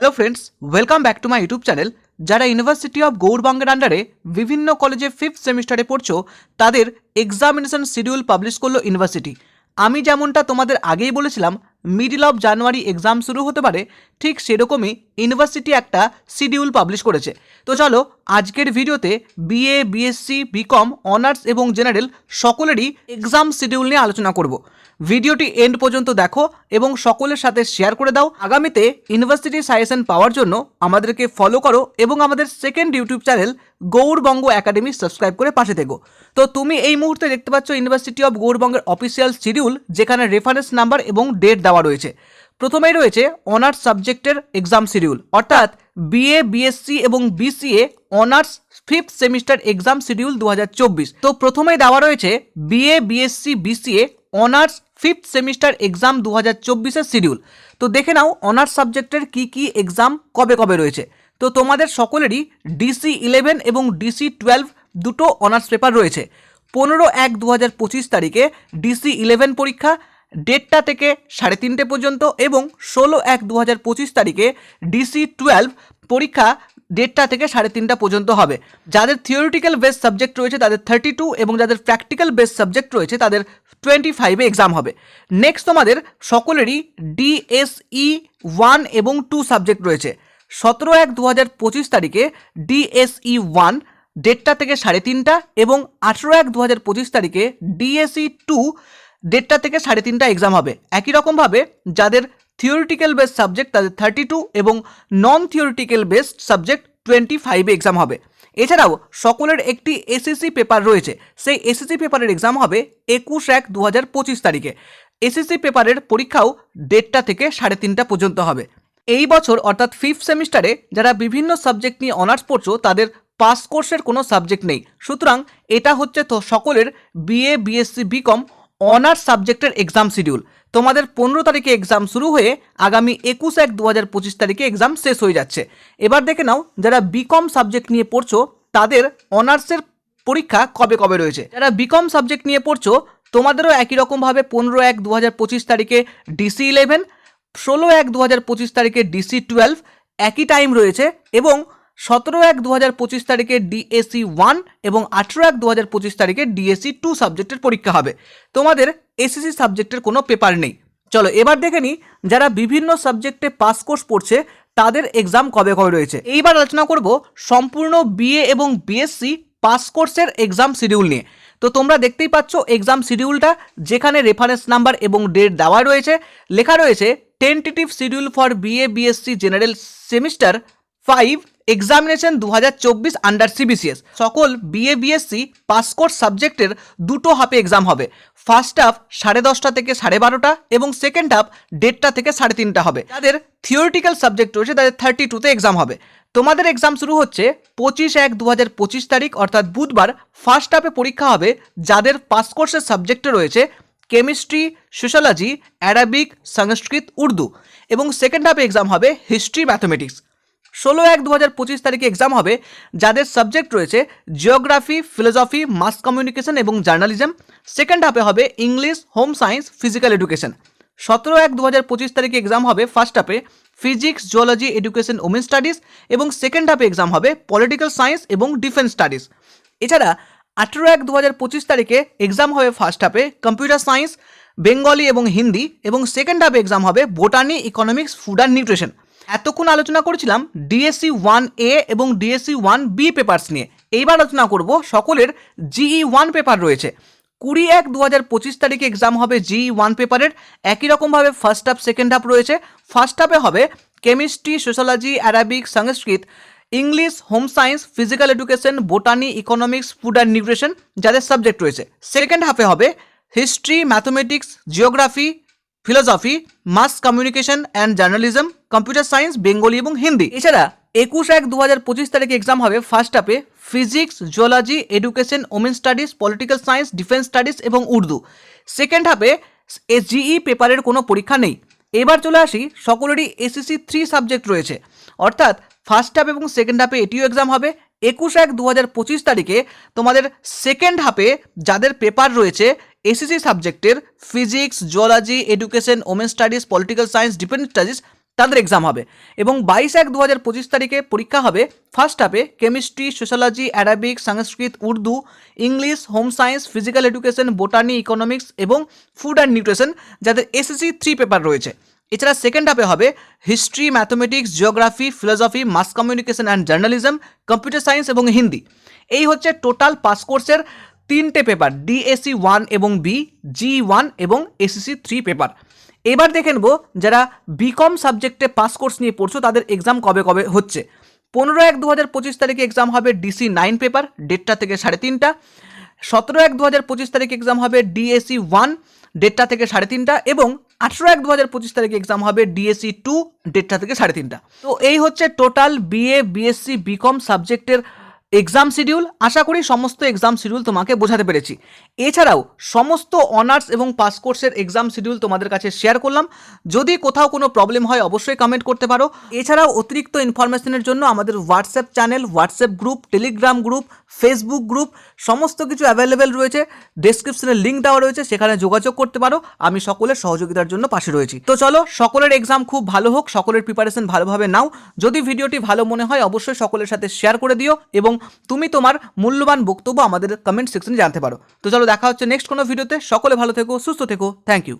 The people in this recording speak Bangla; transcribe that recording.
Hello friends welcome back to my YouTube channel যারা ইউনিভার্সিটি অফ গৌরবঙ্গের আন্ডারে বিভিন্ন কলেজে ফিফথ সেমিস্টারে পড়ছো, তাদের এক্সামিনেশন শিডিউল পাবলিশ করল ইউনিভার্সিটি আমি যেমনটা তোমাদের আগেই বলেছিলাম মিডিল অফ জানুয়ারি এক্সাম শুরু হতে পারে, ঠিক সেরকমই ইউনিভার্সিটি একটা শিডিউল পাবলিশ করেছে। তো চলো, আজকের ভিডিওতে বিএ বিএসসি বিকম অনার্স এবং জেনারেল সকলেরই এক্সাম শিডিউল নিয়ে আলোচনা করব। ভিডিওটি এন্ড পর্যন্ত দেখো এবং সকলের সাথে শেয়ার করে দাও। আগামীতে ইউনিভার্সিটি সাজেশন পাওয়ার জন্য আমাদেরকে ফলো করো এবং আমাদের second YouTube channel Gourbanga academy subscribe করে পাশে থেকো। তো তুমি এই মুহূর্তে দেখতে পাচ্ছ ইউনিভার্সিটি অফ গৌরবঙ্গের অফিসিয়াল শিডিউল যেখানে রেফারেন্স নাম্বার এবং ডেট দেওয়া রয়েছে। প্রথমেই রয়েছে অনার্স সাবজেক্টের এক্সাম শিডিউল অর্থাৎ বিএ বিএসসি এবং BCA honours fifth semester exam schedule দু হাজার চব্বিশ। তো প্রথমেই দেওয়া রয়েছে BA BSc BCA honours fifth semester exam দু হাজার চব্বিশের শিডিউল তো দেখে নাও অনার্স সাবজেক্টের কি কি এক্সাম কবে কবে রয়েছে। তো তোমাদের সকলেরই ডিসি ইলেভেন এবং ডিসি টুয়েলভ দুটো অনার্স পেপার রয়েছে। পনেরো এক দু হাজার পঁচিশ তারিখে ডিসি ইলেভেন পরীক্ষা ডেটটা থেকে সাড়ে তিনটে পর্যন্ত এবং ষোলো এক দু হাজার পঁচিশ তারিখে ডিসি টুয়েলভ পরীক্ষা ডেটটা থেকে সাড়ে তিনটা পর্যন্ত হবে। যাদের থিওরিটিক্যাল বেস সাবজেক্ট রয়েছে, তাদের থার্টি টু এবং যাদের প্র্যাকটিক্যাল বেস সাবজেক্ট রয়েছে, তাদের টোয়েন্টি ফাইভে এক্সাম হবে। নেক্সট তোমাদের সকলেরই ডিএসই ওয়ান এবং টু সাবজেক্ট রয়েছে। সতেরো এক দু হাজার পঁচিশ তারিখে ডিএসই ওয়ান ডেটটা থেকে সাড়ে তিনটা এবং আঠেরো এক দু হাজার পঁচিশ তারিখে ডিএসই টু ডেটটা থেকে সাড়ে তিনটা এক্সাম হবে। একই রকমভাবে যাদের থিওরিটিক্যাল বেস সাবজেক্ট তাদের থার্টি টু এবং non theoretical based subject twenty ফাইভে এক্সাম হবে। এছাড়াও সকলের একটি এসএসসি পেপার রয়েছে। সেই এসএসসি পেপারের এক্সাম হবে একুশ এক দু হাজার পঁচিশ তারিখে। এসএসসি পেপারের পরীক্ষাও দেড়টা থেকে সাড়ে তিনটা পর্যন্ত হবে। এই বছর, অর্থাৎ ফিফথ সেমিস্টারে যারা বিভিন্ন সাবজেক্ট নিয়ে অনার্স পড়ছো, তাদের পাস কোর্সের কোনো সাবজেক্ট নেই। সুতরাং, এটা হচ্ছে তো সকলের বিএ বিএসসি বিকম অনার্স সাবজেক্টের এক্সাম শিডিউল তোমাদের পনেরো তারিখে এক্সাম শুরু হয়ে, আগামী একুশ এক দু হাজার পঁচিশ তারিখে এক্সাম শেষ হয়ে যাচ্ছে। এবার দেখে নাও, যারা বিকম সাবজেক্ট নিয়ে পড়ছো, তাদের অনার্সের পরীক্ষা কবে কবে রয়েছে? যারা বিকম সাবজেক্ট নিয়ে পড়ছো, তোমাদেরও একই রকমভাবে পনেরো এক দু হাজার পঁচিশ তারিখে ডিসি ইলেভেন ষোলো এক দু হাজার পঁচিশ তারিখে ডিসি টুয়েলভ একই টাইম রয়েছে এবং সতেরো এক দু হাজার পঁচিশ তারিখে ডিএসি ওয়ান এবং আঠেরো এক দু হাজার পঁচিশ তারিখে ডিএসসি টু সাবজেক্টের পরীক্ষা হবে। তোমাদের এসএসসি সাবজেক্টের কোনো পেপার নেই। চলো, এবার দেখে নিই যারা বিভিন্ন সাবজেক্টে পাস কোর্স পড়ছে, তাদের এক্সাম কবে কবে রয়েছে। এইবার আলোচনা করব সম্পূর্ণ বিএ এবং বিএসসি পাস কোর্সের এক্সাম শিডিউল নিয়ে। তো তোমরা দেখতেই পাচ্ছ এক্সাম শিডিউলটা যেখানে রেফারেন্স নাম্বার এবং ডেট দেওয়া রয়েছে, লেখা রয়েছে tentative schedule for BA BSc general semester five examination দু হাজার চব্বিশ আন্ডার সিবিসিএস সকল বিএ বিএসসি পাস কোর্স সাবজেক্টের দুটো হাফে এক্সাম হবে। ফার্স্ট হাফ সাড়ে দশটা থেকে সাড়ে বারোটা এবং সেকেন্ড হাফ দেড়টা থেকে সাড়ে তিনটা হবে। যাদের থিওরিটিক্যাল সাবজেক্ট রয়েছে, তাদের থার্টি টুতে এক্সাম হবে। তোমাদের এক্সাম শুরু হচ্ছে পঁচিশ এক দু হাজার পঁচিশ তারিখ, অর্থাৎ বুধবার। ফার্স্ট হাফে পরীক্ষা হবে যাদের পাস কোর্সের সাবজেক্টে রয়েছে chemistry, sociology, Arabic, Sanskrit, Urdu এবং সেকেন্ড হাফে এক্সাম হবে হিস্ট্রি ম্যাথমেটিক্স ষোলো এক দু হাজার পঁচিশ তারিখে এক্সাম হবে, যাদের সাবজেক্ট রয়েছে জিওগ্রাফি ফিলোসফি মাস কমিউনিকেশন এবং জার্নালিজম সেকেন্ড হাফে হবে English home science physical education সতেরো এক দু হাজার পঁচিশ তারিখে এক্সাম হবে ফার্স্ট হাফে physics geology education women studies এবং সেকেন্ড হাফে এক্সাম হবে পলিটিক্যাল সায়েন্স এবং ডিফেন্স স্টাডিজ এছাড়া আঠেরো এক দু হাজার পঁচিশ তারিখে এক্সাম হবে ফার্স্ট হাফে কম্পিউটার সায়েন্স বেঙ্গলি এবং হিন্দি এবং সেকেন্ড হাফে এক্সাম হবে botany economics food and nutrition এতক্ষণ আলোচনা করেছিলাম ডিএসসি ওয়ান এ এবং ডিএসসি ওয়ান বি পেপার্স নিয়ে। এইবার আলোচনা করব সকলের জিই ওয়ান পেপার রয়েছে। কুড়ি এক দু হাজার পঁচিশ তারিখে এক্সাম হবে জিই ওয়ান পেপারের একই রকমভাবে ফার্স্ট হাফ সেকেন্ড হাফ রয়েছে। ফার্স্ট হাফে হবে chemistry sociology Arabic Sanskrit English, home science, physical education, botany, economics, food and nutrition যাদের সাবজেক্ট রয়েছে। সেকেন্ড হাফে হবে history mathematics geography philosophy mass communication and journalism computer science Bengali এবং হিন্দি এছাড়া একুশ এক দু হাজার পঁচিশ তারিখে এক্সাম হবে ফার্স্ট হাফে physics geology education women studies political science defence studies এবং উর্দু। সেকেন্ড হাফে জিই পেপারের কোনো পরীক্ষা নেই। এবার চলে আসি সকলেরই এসএসসি থ্রি সাবজেক্ট রয়েছে। অর্থাৎ ফার্স্ট হাফ এবং সেকেন্ড হাফে এটিও এক্সাম হবে। একুশ এক দু হাজার পঁচিশ তারিখে তোমাদের সেকেন্ড হাফে যাদের পেপার রয়েছে এসএসসি সাবজেক্টের physics zoology education women studies political science defence studies তাদের এক্সাম হবে। এবং বাইশ এক দু হাজার পঁচিশ তারিখে পরীক্ষা হবে। ফার্স্ট হাফে chemistry sociology Arabic Sanskrit Urdu English home science physical education botany economics এবং ফুড অ্যান্ড নিউট্রিশন যাদের এসএসসি থ্রি পেপার রয়েছে। এছাড়া সেকেন্ড হাফে হবে history mathematics geography philosophy mass communication and journalism computer science এবং হিন্দি। এই হচ্ছে টোটাল পাস কোর্সের তিনটে পেপার ডিএসসি ওয়ান এবং বি জি ওয়ান এবং এসএসসি থ্রি পেপার এবার দেখে নেব যারা বিকম সাবজেক্টে পাস কোর্স নিয়ে পড়ছো, তাদের এক্সাম কবে কবে হচ্ছে। পনেরো এক দু হাজার পঁচিশ তারিখে এক্সাম হবে ডিসি নাইন পেপার দেড়টা থেকে সাড়ে তিনটা। সতেরো এক দু হাজার পঁচিশ তারিখে এক্সাম হবে ডিএসসি ওয়ান দেড়টা থেকে সাড়ে তিনটা। এবং আঠেরো এক দু হাজার পঁচিশ তারিখে এক্সাম হবে ডিএসসি টু দেড়টা থেকে সাড়ে তিনটা। তো এই হচ্ছে টোটাল বিএ বিএসসি বিকম সাবজেক্টের এক্সাম শিডিউল আশা করি সমস্ত এক্সাম শিডিউল তোমাকে বোঝাতে পেরেছি। এছাড়াও, সমস্ত অনার্স এবং পাস কোর্সের এক্সাম শিডিউল তোমাদের কাছে শেয়ার করলাম। যদি কোথাও কোনো প্রবলেম হয়, অবশ্যই কমেন্ট করতে পারো। এছাড়াও, অতিরিক্ত ইনফরমেশনের জন্য আমাদের WhatsApp channel WhatsApp group Telegram group Facebook group সমস্ত কিছু অ্যাভেলেবেল রয়েছে। ডেসক্রিপশনে লিঙ্ক দেওয়া রয়েছে, সেখানে যোগাযোগ করতে পারো। আমি সকলের সহযোগিতার জন্য পাশে রয়েছি। তো চলো, সকলের এক্সাম খুব ভালো হোক, সকলের প্রিপারেশন ভালোভাবে নাও। যদি ভিডিওটি ভালো মনে হয়, অবশ্যই সকলের সাথে শেয়ার করে দিও এবং তুমি তোমার মূল্যবান বক্তব্য আমাদের কমেন্ট সেকশনে জানতে পারো। তো চলো দেখা হচ্ছে নেক্সট কোনো ভিডিওতে সকলে ভালো থেকো, সুস্থ থেকো। Thank you